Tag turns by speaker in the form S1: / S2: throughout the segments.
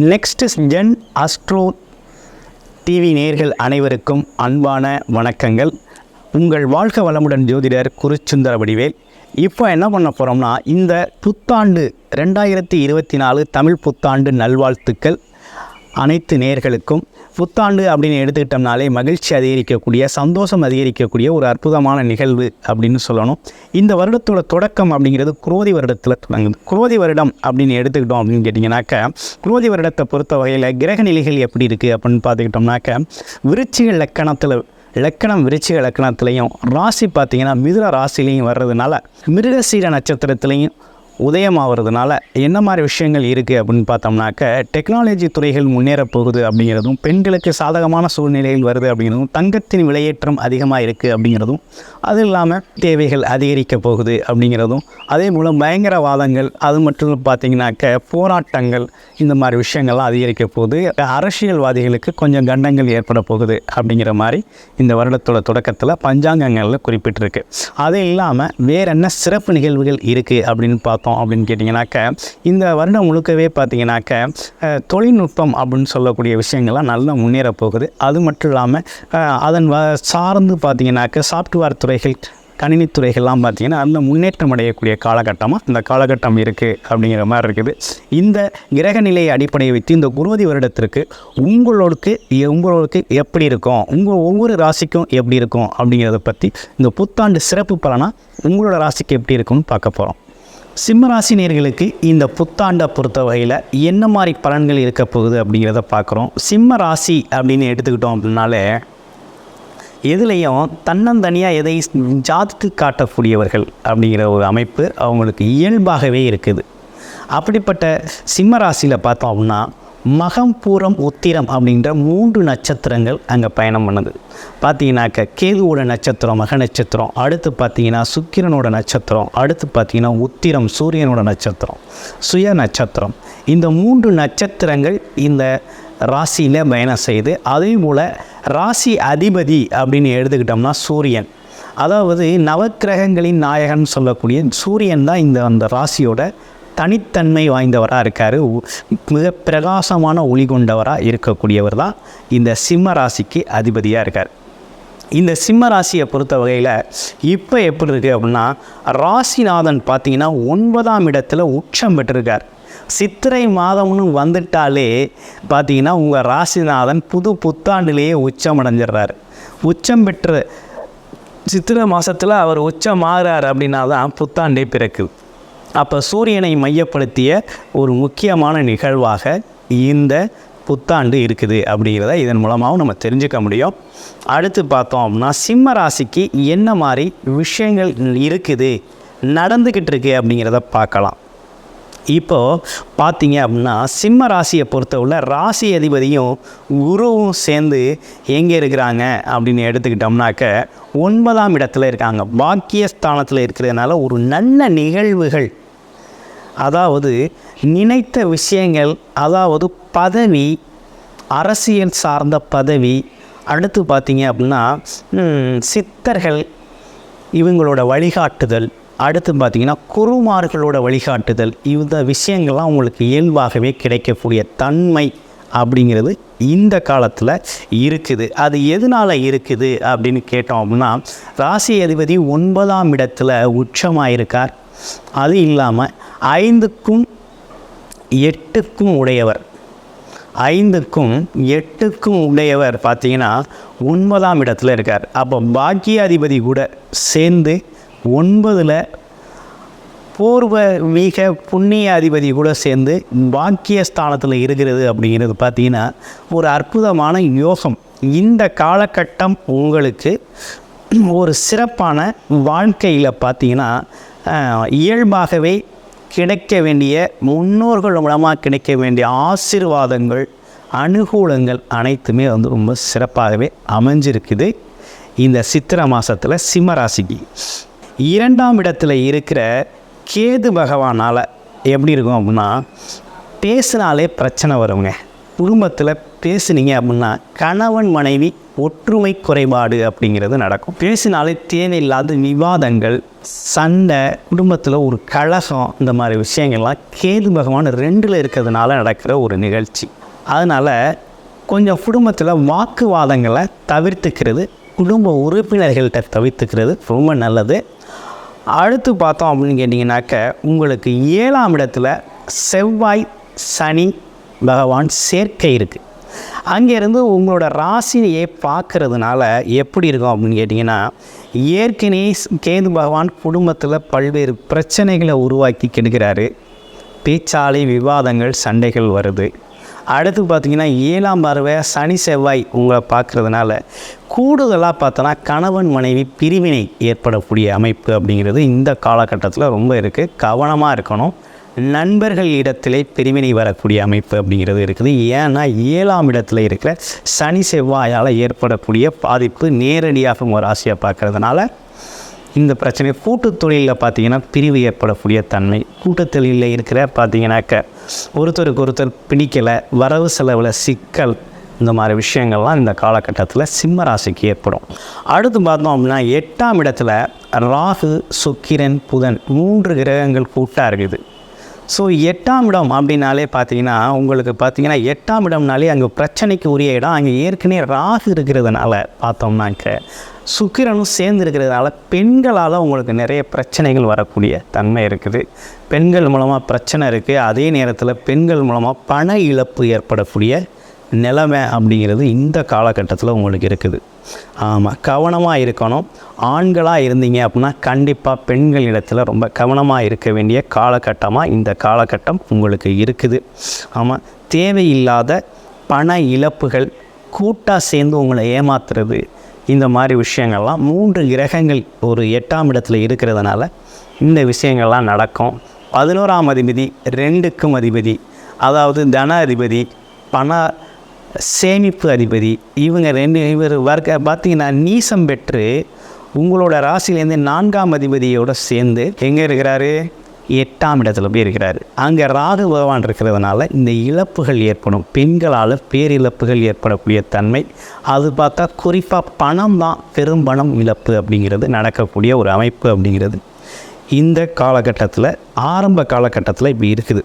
S1: Next gen astro TV நேர்கள் அனைவருக்கும் அன்பான வணக்கங்கள். உங்கள் வாழ்க வளமுடன் ஜோதிடர் குருச்சுந்தர வடிவேல். இப்போ என்ன பண்ண போகிறோம்னா இந்த புத்தாண்டு ரெண்டாயிரத்தி இருபத்தி நாலு தமிழ் புத்தாண்டு நல்வாழ்த்துக்கள் அனைத்து நேர்களுக்கும். புத்தாண்டு அப்படின்னு எடுத்துக்கிட்டோம்னாலே மகிழ்ச்சி அதிகரிக்கக்கூடிய சந்தோஷம் அதிகரிக்கக்கூடிய ஒரு அற்புதமான நிகழ்வு அப்படின்னு சொல்லணும். இந்த வருடத்தோட தொடக்கம் அப்படிங்கிறது குரோதி வருடத்தில் தொடங்குது. குரோதி வருடம் அப்படின்னு எடுத்துக்கிட்டோம் அப்படின்னு கேட்டிங்கனாக்கா குரோதி வருடத்தை பொறுத்த வகையில் கிரக நிலைகள் எப்படி இருக்குது அப்படின்னு பார்த்துக்கிட்டோம்னாக்க விருச்சிக லக்கணத்தில் லக்கணம் விருச்சிக லக்கணத்துலேயும் ராசி பார்த்தீங்கன்னா மிதுன ராசிலையும் வர்றதுனால மிருகசீர நட்சத்திரத்துலேயும் உதயமாகிறதுனால என்ன மாதிரி விஷயங்கள் இருக்குது அப்படின்னு பார்த்தோம்னாக்க டெக்னாலஜி துறைகள் முன்னேற போகுது அப்படிங்கிறதும் பெண்களுக்கு சாதகமான சூழ்நிலையில் வருது அப்படிங்கிறதும் தங்கத்தின் விலையேற்றம் அதிகமாக இருக்குது அப்படிங்கிறதும் அது இல்லாமல் தேவைகள் அதிகரிக்க போகுது அப்படிங்கிறதும் அதே போல் பயங்கரவாதங்கள் அது மட்டும் பார்த்திங்கனாக்க போராட்டங்கள் இந்த மாதிரி விஷயங்கள்லாம் அதிகரிக்க போகுது. அரசியல்வாதிகளுக்கு கொஞ்சம் கண்டங்கள் ஏற்பட போகுது அப்படிங்கிற மாதிரி இந்த வருடத்தோட தொடக்கத்தில் பஞ்சாங்கங்களில் குறிப்பிட்டிருக்கு. அது இல்லாமல் வேற என்ன சிறப்பு நிகழ்வுகள் இருக்குது அப்படின்னு பார்த்தோம் அப்படின்னு கேட்டிங்கனாக்க இந்த வருடம் முழுக்கவே பார்த்தீங்கன்னாக்க தொழில்நுட்பம் அப்படின்னு சொல்லக்கூடிய விஷயங்கள்லாம் நல்லா முன்னேற போகுது. அது மட்டும் இல்லாமல் அதன் வ சார்ந்து பார்த்தீங்கன்னாக்க சாஃப்ட்வேர் துறைகள் கணினித்துறைகள்லாம் பார்த்தீங்கன்னா நல்ல முன்னேற்றம் அடையக்கூடிய காலகட்டமாக இந்த காலகட்டம் இருக்குது அப்படிங்கிற மாதிரி இருக்குது. இந்த கிரக நிலையை அடிப்படையை வைத்து இந்த குருவதி வருடத்திற்கு உங்களுக்கு உங்களுக்கு எப்படி இருக்கும்? உங்கள் ஒவ்வொரு ராசிக்கும் எப்படி இருக்கும் அப்படிங்கிறத பற்றி இந்த புத்தாண்டு சிறப்பு பலனாக உங்களோட ராசிக்கு எப்படி இருக்கும்னு பார்க்க போகிறோம் சிம்மராசி நேர்களுக்கு இந்த புத்தாண்டை பொறுத்த வகையில் என்ன மாதிரி பலன்கள் இருக்க போகுது அப்படிங்கிறத பார்க்குறோம். சிம்ம ராசி அப்படின்னு எடுத்துக்கிட்டோம் அப்படின்னாலே எதுலேயும் தன்னந்தனியாக எதை ஜாதித்து காட்டக்கூடியவர்கள் அப்படிங்கிற ஒரு அமைப்பு அவங்களுக்கு இயல்பாகவே இருக்குது. அப்படிப்பட்ட சிம்ம ராசியில் பார்த்தோம் அப்படின்னா மகம் பூரம் உத்திரம் அப்படின்ற மூன்று நட்சத்திரங்கள் அங்கே பயணம் பண்ணுது. பார்த்தீங்கன்னாக்க கேதுவோட நட்சத்திரம் மக நட்சத்திரம் அடுத்து பார்த்தீங்கன்னா சுக்கிரனோட நட்சத்திரம் அடுத்து பார்த்தீங்கன்னா உத்திரம் சூரியனோட நட்சத்திரம் சுய நட்சத்திரம். இந்த மூன்று நட்சத்திரங்கள் இந்த ராசியில் பயணம் செய்து அதே போல் ராசி அதிபதி அப்படின்னு எடுத்துக்கிட்டோம்னா சூரியன். அதாவது நவக்கிரகங்களின் நாயகன் சொல்லக்கூடிய சூரியன் தான் இந்த அந்த ராசியோட தனித்தன்மை வாய்ந்தவராக இருக்கார். மிக பிரகாசமான ஒளி கொண்டவராக இருக்கக்கூடியவர் தான் இந்த சிம்ம ராசிக்கு அதிபதியாக இருக்கார். இந்த சிம்ம ராசியை பொறுத்த வகையில் இப்போ எப்படி இருக்குது அப்படின்னா ராசிநாதன் பார்த்தீங்கன்னா ஒன்பதாம் இடத்துல உச்சம் பெற்றிருக்கார். சித்திரை மாதம்னு வந்துட்டாலே பார்த்தீங்கன்னா உங்கள் ராசிநாதன் புது புத்தாண்டிலேயே உச்சம் அடைஞ்சிடுறாரு. உச்சம் பெற்ற சித்திரை மாதத்தில் அவர் உச்சம் மாறுறார் அப்படின்னா தான் புத்தாண்டே பிறக்குது. அப்போ சூரியனை மையப்படுத்திய ஒரு முக்கியமான நிகழ்வாக இந்த புத்தாண்டு இருக்குது அப்படிங்கிறத இதன் மூலமாகவும் நம்ம தெரிஞ்சுக்க முடியும். அடுத்து பார்த்தோம் அப்படின்னா சிம்ம ராசிக்கு என்ன மாதிரி விஷயங்கள் இருக்குது நடந்துக்கிட்டு இருக்கு அப்படிங்கிறத பார்க்கலாம். இப்போது பார்த்தீங்க அப்படின்னா சிம்ம ராசியை பொறுத்தவரை ராசி அதிபதியும் குருவும் சேர்ந்து எங்கே இருக்கிறாங்க அப்படின்னு எடுத்துக்கிட்டோம்னாக்க ஒன்பதாம் இடத்துல இருக்காங்க. பாக்கியஸ்தானத்தில் இருக்கிறதுனால ஒரு நல்ல நிகழ்வுகள் அதாவது நினைத்த விஷயங்கள் அதாவது பதவி அரசியல் சார்ந்த பதவி அடுத்து பார்த்தீங்க அப்படின்னா சித்தர்கள் இவங்களோட வழிகாட்டுதல் அடுத்து பார்த்தீங்கன்னா குருமார்களோட வழிகாட்டுதல் இந்த விஷயங்கள்லாம் உங்களுக்கு இயல்பாகவே கிடைக்கக்கூடிய தன்மை அப்படிங்கிறது இந்த காலத்தில் இருக்குது. அது எதனால் இருக்குது அப்படின்னு கேட்டோம் அப்படின்னா ராசி அதிபதி ஒன்பதாம் இடத்துல உச்சமாக இருக்கார் அது இல்லாமல் ஐந்துக்கும் எட்டுக்கும் உடையவர். ஐந்துக்கும் எட்டுக்கும் உடையவர் பார்த்தீங்கன்னா ஒன்பதாம் இடத்துல இருக்கார். அப்போ பாக்கியாதிபதி கூட சேர்ந்து ஒன்பதில் பூர்வ மிக புண்ணிய அதிபதி கூட சேர்ந்து பாக்கியஸ்தானத்தில் இருக்கிறது அப்படிங்கிறது பார்த்தீங்கன்னா ஒரு அற்புதமான யோகம். இந்த காலகட்டம் உங்களுக்கு ஒரு சிறப்பான வாழ்க்கையில் பார்த்தீங்கன்னா இயல்பாகவே கிடைக்க வேண்டிய முன்னோர்கள் மூலமாக கிடைக்க வேண்டிய ஆசீர்வாதங்கள் அனுகூலங்கள் அனைத்துமே வந்து ரொம்ப சிறப்பாகவே அமைஞ்சிருக்குது. இந்த சித்திரை மாதத்தில் சிம்மராசிக்கு. இரண்டாம் இடத்துல இருக்கிற கேது பகவானால் எப்படி இருக்கும் அப்படின்னா பேசினாலே பிரச்சனை வருங்க. குடும்பத்தில் பேசுனீங்க அப்படின்னா கணவன் மனைவி ஒற்றுமை குறைபாடு அப்படிங்கிறது நடக்கும். பேசினாலே தேவையில்லாத விவாதங்கள் சண்டை குடும்பத்தில் ஒரு கழகம் இந்த மாதிரி விஷயங்கள்லாம் கேது பகவான் ரெண்டில் இருக்கிறதுனால நடக்கிற ஒரு நிகழ்ச்சி. அதனால் கொஞ்சம் குடும்பத்தில் வாக்குவாதங்களை தவிர்த்துக்கிறது குடும்ப உறுப்பினர்கள்ட்ட தவிர்த்துக்கிறது ரொம்ப நல்லது. அடுத்து பார்த்தோம் அப்படின்னு கேட்டிங்கனாக்க உங்களுக்கு ஏழாம் இடத்துல செவ்வாய் சனி பகவான் சேர்க்கை இருக்குது அங்கேருந்து உங்களோட ராசியை பார்க்கறதுனால எப்படி இருக்கும் அப்படின்னு கேட்டிங்கன்னா ஏற்கனவே கேது பகவான் குடும்பத்தில் பல்வேறு பிரச்சனைகளை உருவாக்கி கெடுக்கிறாரு. பேச்சாலை விவாதங்கள் சண்டைகள் வருது. அடுத்து பார்த்தீங்கன்னா ஏழாம் பார்வை சனி செவ்வாய் உங்களை பார்க்குறதுனால கூடுதலாக பார்த்தோன்னா கணவன் மனைவி பிரிவினை ஏற்படக்கூடிய அமைப்பு அப்படிங்கிறது இந்த காலகட்டத்தில் ரொம்ப இருக்குது கவனமாக இருக்கணும். நண்பர்கள் இடத்திலே பிரிவினை வரக்கூடிய அமைப்பு அப்படிங்கிறது இருக்குது. ஏன்னா ஏழாம் இடத்துல இருக்கிற சனி செவ்வாயால் ஏற்படக்கூடிய பாதிப்பு நேரடியாக ஒரு ராசியாக பார்க்கறதுனால இந்த பிரச்சனை கூட்டுத் தொழிலில் பார்த்தீங்கன்னா பிரிவு ஏற்படக்கூடிய தன்மை. கூட்டுத் தொழிலில் இருக்கிற பார்த்தீங்கன்னாக்க ஒருத்தருக்கு ஒருத்தர் பிடிக்கலை வரவு செலவில் சிக்கல் இந்த மாதிரி விஷயங்கள்லாம் இந்த காலகட்டத்தில் சிம்ம ராசிக்கு ஏற்படும். அடுத்து பார்த்தோம் அப்படின்னா எட்டாம் இடத்துல ராகு சுக்கிரன் புதன் மூன்று கிரகங்கள் கூட்டாக இருக்குது. ஸோ எட்டாம் இடம் அப்படின்னாலே பார்த்தீங்கன்னா உங்களுக்கு பார்த்தீங்கன்னா எட்டாம் இடம்னாலே அங்கே பிரச்சனைக்கு உரிய இடம். அங்கே ஏற்கனவே ராகு இருக்கிறதுனால பார்த்தோம்னாக்க சுக்கிரனும் சேர்ந்து இருக்கிறதுனால பெண்களால் உங்களுக்கு நிறைய பிரச்சனைகள் வரக்கூடிய தன்மை இருக்குது. பெண்கள் மூலமாக பிரச்சனை இருக்குது அதே நேரத்தில் பெண்கள் மூலமாக பண இழப்பு ஏற்படக்கூடிய நிலைமை அப்படிங்கிறது இந்த காலகட்டத்தில் உங்களுக்கு இருக்குது. ஆமாம் கவனமாக இருக்கணும். ஆண்களாக இருந்தீங்க அப்படின்னா கண்டிப்பாக பெண்கள் இடத்துல ரொம்ப கவனமாக இருக்க வேண்டிய காலகட்டமாக இந்த காலகட்டம் உங்களுக்கு இருக்குது. ஆமாம் தேவையில்லாத பண இழப்புகள் கூட்டாக சேர்ந்து உங்களை ஏமாத்துறது இந்த மாதிரி விஷயங்கள்லாம் மூன்று கிரகங்கள் ஒரு எட்டாம் இடத்துல இருக்கிறதுனால இந்த விஷயங்கள்லாம் நடக்கும். பதினோராம் அதிபதி ரெண்டுக்கும் அதிபதி அதாவது தன அதிபதி பண சேமிப்பு அதிபதி. இவங்க ரெண்டு இவர் வர்க்க பார்த்தீங்கன்னா நீசம் பெற்று உங்களோட ராசிலேருந்து நான்காம் அதிபதியோட சேர்ந்து எங்கே இருக்கிறாரு? எட்டாம் இடத்துல போய் இருக்கிறார். அங்கே ராகு பகவான் இருக்கிறதுனால இந்த இழப்புகள் ஏற்படும். பெண்களால் பேரிழப்புகள் ஏற்படக்கூடிய தன்மை. அது பார்த்தா குறிப்பாக பணம் தான் பெரும் பணம் இழப்பு அப்படிங்கிறது நடக்கக்கூடிய ஒரு அமைப்பு அப்படிங்கிறது. இந்த காலகட்டத்தில் ஆரம்ப காலகட்டத்தில் இப்படி இருக்குது.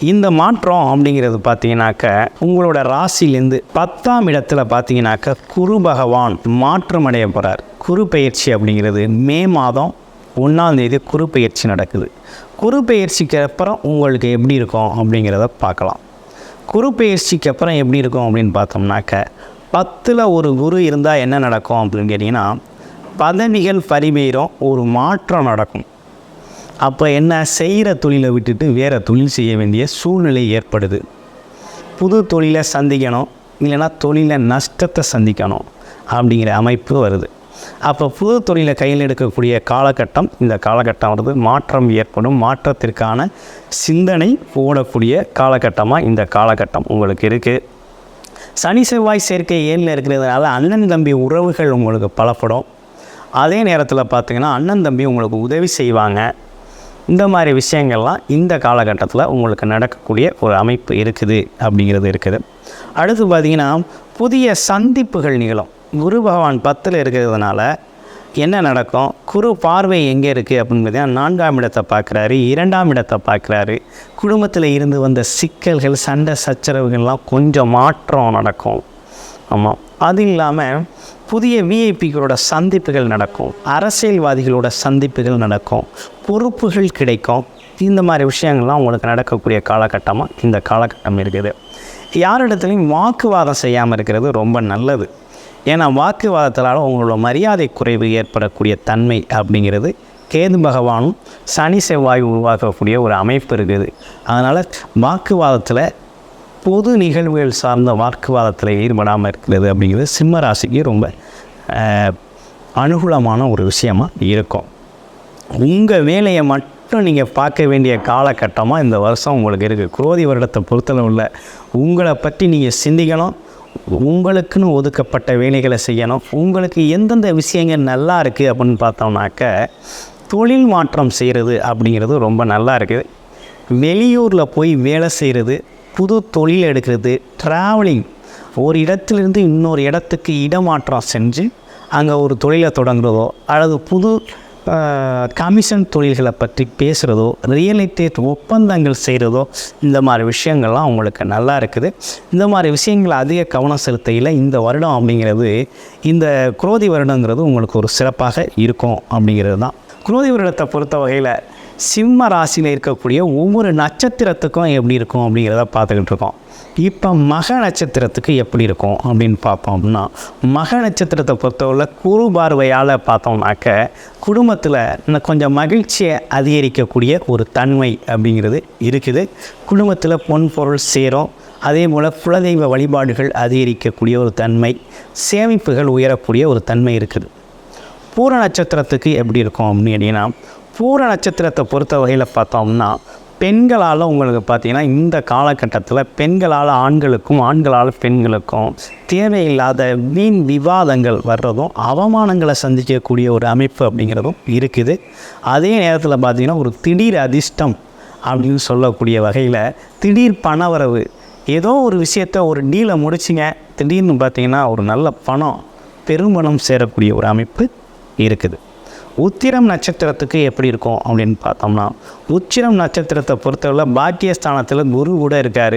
S1: இந்த மாற்றம் அப்படிங்கிறது பார்த்தீங்கன்னாக்க உங்களோட ராசிலேருந்து பத்தாம் இடத்துல பார்த்தீங்கன்னாக்க குரு பகவான் மாற்றம் அடைய போகிறார் குரு பயிற்சி அப்படிங்கிறது மே மாதம் ஒன்றாம் தேதி குரு பயிற்சி நடக்குது. குரு பயிற்சிக்கு அப்புறம் உங்களுக்கு எப்படி இருக்கும் அப்படிங்கிறத பார்க்கலாம். குரு பயிற்சிக்கு அப்புறம் எப்படி இருக்கும் அப்படின்னு பார்த்தோம்னாக்க பத்தில் ஒரு குரு இருந்தால் என்ன நடக்கும் அப்படின்னு கேட்டிங்கன்னா பதவிகள் பரிமேறும் ஒரு மாற்றம் நடக்கும். அப்போ என்ன? செய்கிற தொழிலை விட்டுட்டு வேறு தொழில் செய்ய வேண்டிய சூழ்நிலை ஏற்படுது. புது தொழிலை சந்திக்கணும் இல்லைன்னா தொழிலை நஷ்டத்தை சந்திக்கணும் அப்படிங்கிற அமைப்பு வருது. அப்போ புது தொழிலை கையில் எடுக்கக்கூடிய காலகட்டம் இந்த காலகட்டம் வருது மாற்றம் ஏற்படும். மாற்றத்திற்கான சிந்தனை ஓடக்கூடிய காலகட்டமாக இந்த காலகட்டம் உங்களுக்கு இருக்குது சனி செவ்வாய் சேர்க்கை ஏழில் இருக்கிறதுனால அண்ணன் தம்பி உறவுகள் உங்களுக்கு பலப்படும். அதே நேரத்தில் பார்த்திங்கன்னா அண்ணன் தம்பி உங்களுக்கு உதவி செய்வாங்க. இந்த மாதிரி விஷயங்கள்லாம் இந்த காலகட்டத்தில் உங்களுக்கு நடக்கக்கூடிய ஒரு அமைப்பு இருக்குது அப்படிங்கிறது இருக்குது. அடுத்து பார்த்திங்கன்னா புதிய சந்திப்புகள் நிகழும். குரு பகவான் பத்தில் இருக்கிறதுனால என்ன நடக்கும்? குரு பார்வை எங்கே இருக்குது அப்படின்னு பார்த்தீங்கன்னா நான்காம் இடத்தை பார்க்குறாரு இரண்டாம் இடத்தை பார்க்குறாரு. குடும்பத்தில் இருந்து வந்த சிக்கல்கள் சண்டை சச்சரவுகள்லாம் கொஞ்சம் மாற்றம் நடக்கும். ஆமாம் அது இல்லாமல் புதிய விஐபிகளோட சந்திப்புகள் நடக்கும். அரசியல்வாதிகளோட சந்திப்புகள் நடக்கும். பொறுப்புகள் கிடைக்கும். இந்த மாதிரி விஷயங்கள்லாம் உங்களுக்கு நடக்கக்கூடிய காலகட்டமாக இந்த காலகட்டம் இருக்குது. யாரிடத்துலையும் வாக்குவாதம் செய்யாமல் இருக்கிறது ரொம்ப நல்லது. ஏன்னா வாக்குவாதத்தினால உங்களோட மரியாதை குறைவு ஏற்படக்கூடிய தன்மை அப்படிங்கிறது கேது பகவானும் சனி செவ்வாய் உருவாக்கக்கூடிய ஒரு அமைப்பு இருக்குது. அதனால் வாக்குவாதத்தில் பொது நிகழ்வுகள் சார்ந்த வாக்குவாதத்தில் ஈடுபடாமல் இருக்கிறது அப்படிங்கிறது சிம்ம ராசிக்கு ரொம்ப அனுகூலமான ஒரு விஷயமா இருக்கும். உங்கள் வேலையை மட்டும் நீங்கள் பார்க்க வேண்டிய காலகட்டமாக இந்த வருஷம் உங்களுக்கு இருக்குது குரோதி வருடத்தை பொறுத்தளவுல உங்களை பற்றி நீங்கள் சிந்திக்கணும். உங்களுக்குன்னு ஒதுக்கப்பட்ட வேலைகளை செய்யணும். உங்களுக்கு எந்தெந்த விஷயங்கள் நல்லா இருக்குது அப்படின்னு பார்த்தோம்னாக்க தொழில் மாற்றம் செய்கிறது அப்படிங்கிறது ரொம்ப நல்லா இருக்குது வெளியூரில் போய் வேலை செய்கிறது புது தொழில் எடுக்கிறது ட்ராவலிங் ஒரு இடத்துலேருந்து இன்னொரு இடத்துக்கு இடமாற்றம் செஞ்சு அங்கே ஒரு தொழிலை தொடங்குறதோ அல்லது புது கமிஷன் தொழில்களை பற்றி பேசுகிறதோ ரியல் எஸ்டேட் ஒப்பந்தங்கள் செய்கிறதோ இந்த மாதிரி விஷயங்கள்லாம் அவங்களுக்கு நல்லா இருக்குது. இந்த மாதிரி விஷயங்களை அதிக கவனம் செலுத்தையில் இந்த வருடம் அப்படிங்கிறது இந்த குரோதி வருடங்கிறது உங்களுக்கு ஒரு சிறப்பாக இருக்கும் அப்படிங்கிறது தான். குரோதி வருடத்தை பொறுத்த வகையில் சிம்ம ராசியில் இருக்கக்கூடிய ஒவ்வொரு நட்சத்திரத்துக்கும் எப்படி இருக்கும் அப்படிங்கிறத பார்த்துக்கிட்டு இருக்கோம். இப்போ மக நட்சத்திரத்துக்கு எப்படி இருக்கும் அப்படின்னு பார்த்தோம் அப்படின்னா மக நட்சத்திரத்தை பொறுத்தவரை குரு பார்வையால் பார்த்தோம்னாக்க குடும்பத்தில் இன்னும் கொஞ்சம் மகிழ்ச்சியை அதிகரிக்கக்கூடிய ஒரு தன்மை அப்படிங்கிறது இருக்குது. குடும்பத்தில் பொன் பொருள் சேரும். அதே போல் குலதெய்வ வழிபாடுகள் அதிகரிக்கக்கூடிய ஒரு தன்மை சேமிப்புகள் உயரக்கூடிய ஒரு தன்மை இருக்குது. பூர நட்சத்திரத்துக்கு எப்படி இருக்கும் அப்படின்னு கேட்டிங்கன்னா பூர நட்சத்திரத்தை பொறுத்த வகையில் பார்த்தோம்னா பெண்களால் உங்களுக்கு பார்த்தீங்கன்னா இந்த காலகட்டத்தில் பெண்களால் ஆண்களுக்கும் ஆண்களால் பெண்களுக்கும் தேவையில்லாத வீண் விவாதங்கள் வர்றதும் அவமானங்களை சந்திக்கக்கூடிய ஒரு அமைப்பு அப்படிங்கிறதும் இருக்குது. அதே நேரத்தில் பார்த்தீங்கன்னா ஒரு திடீர் அதிர்ஷ்டம் அப்படின்னு சொல்லக்கூடிய வகையில் திடீர் பணவரவு. ஏதோ ஒரு விஷயத்த ஒரு டீலை முடிச்சிங்க திடீர்னு பார்த்திங்கன்னா ஒரு நல்ல பணம் பெரும்பணம் சேரக்கூடிய ஒரு அமைப்பு இருக்குது. உத்திரம் நட்சத்திரத்துக்கு எப்படி இருக்கும் அப்படின்னு பார்த்தோம்னா உச்சிரம் நட்சத்திரத்தை பொறுத்தவரை பாக்கியஸ்தானத்தில் குரு கூட இருக்கார்.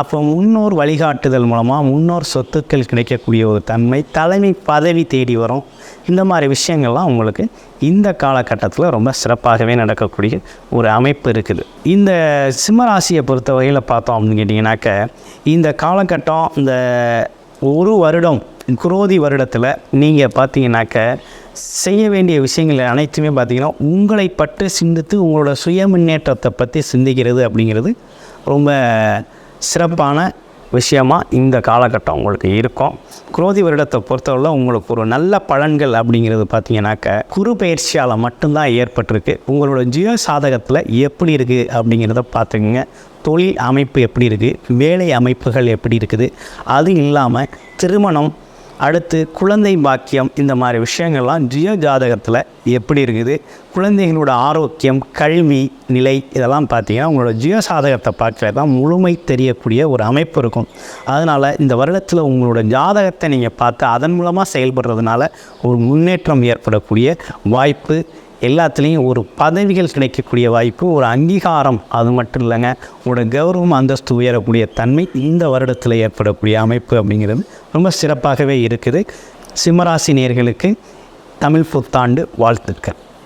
S1: அப்போ முன்னோர் வழிகாட்டுதல் மூலமாக முன்னோர் சொத்துக்கள் கிடைக்கக்கூடிய ஒரு தன்மை தலைமை பதவி தேடி வரும். இந்த மாதிரி விஷயங்கள்லாம் உங்களுக்கு இந்த காலகட்டத்தில் ரொம்ப சிறப்பாகவே நடக்கக்கூடிய ஒரு அமைப்பு இருக்குது. இந்த சிம்மராசியை பொறுத்த வகையில் பார்த்தோம் அப்படின்னு கேட்டிங்கனாக்க இந்த காலகட்டம் இந்த ஒரு வருடம் குரோதி வருடத்தில் நீங்கள் பார்த்தீங்கன்னாக்க செய்ய வேண்டிய விஷயங்கள் அனைத்துமே பார்த்திங்கன்னா உங்களை பற்றி சிந்தித்து உங்களோட சுய முன்னேற்றத்தை பற்றி சிந்திக்கிறது அப்படிங்கிறது ரொம்ப சிறப்பான விஷயமாக இந்த காலகட்டம் உங்களுக்கு இருக்கும். குரோதி வருடத்தை பொறுத்தவரை உங்களுக்கு ஒரு நல்ல பலன்கள் அப்படிங்கிறது பார்த்தீங்கன்னாக்க குரு பயிற்சியால் மட்டும்தான் ஏற்பட்டிருக்கு. உங்களோட ஜியோ சாதகத்தில் எப்படி இருக்குது அப்படிங்கிறத பார்த்துக்குங்க. தொழில் அமைப்பு எப்படி இருக்குது வேலை அமைப்புகள் எப்படி இருக்குது? அது இல்லாமல் திருமணம் அடுத்து குழந்தை பாக்கியம் இந்த மாதிரி விஷயங்கள்லாம் ஜியோ ஜாதகத்தில் எப்படி இருக்குது? குழந்தைகளோட ஆரோக்கியம் கல்வி நிலை இதெல்லாம் பார்த்தீங்கன்னா உங்களோட ஜியோ சாதகத்தை பார்க்கல தான் முழுமை தெரியக்கூடிய ஒரு அமைப்பு இருக்கும். அதனால் இந்த வருடத்தில் உங்களோட ஜாதகத்தை நீங்கள் பார்த்து அதன் மூலமாக செயல்படுறதுனால ஒரு முன்னேற்றம் ஏற்படக்கூடிய வாய்ப்பு எல்லாத்துலேயும் ஒரு பதவிகள் கிடைக்கக்கூடிய வாய்ப்பு ஒரு அங்கீகாரம் அது மட்டும் இல்லைங்க ஒரு கௌரவம் அந்தஸ்து உயரக்கூடிய தன்மை இந்த வருடத்தில் ஏற்படக்கூடிய அமைப்பு அப்படிங்கிறது ரொம்ப சிறப்பாகவே இருக்குது. சிம்மராசி நேர்களுக்கு தமிழ் புத்தாண்டு வாழ்த்துக்கள்.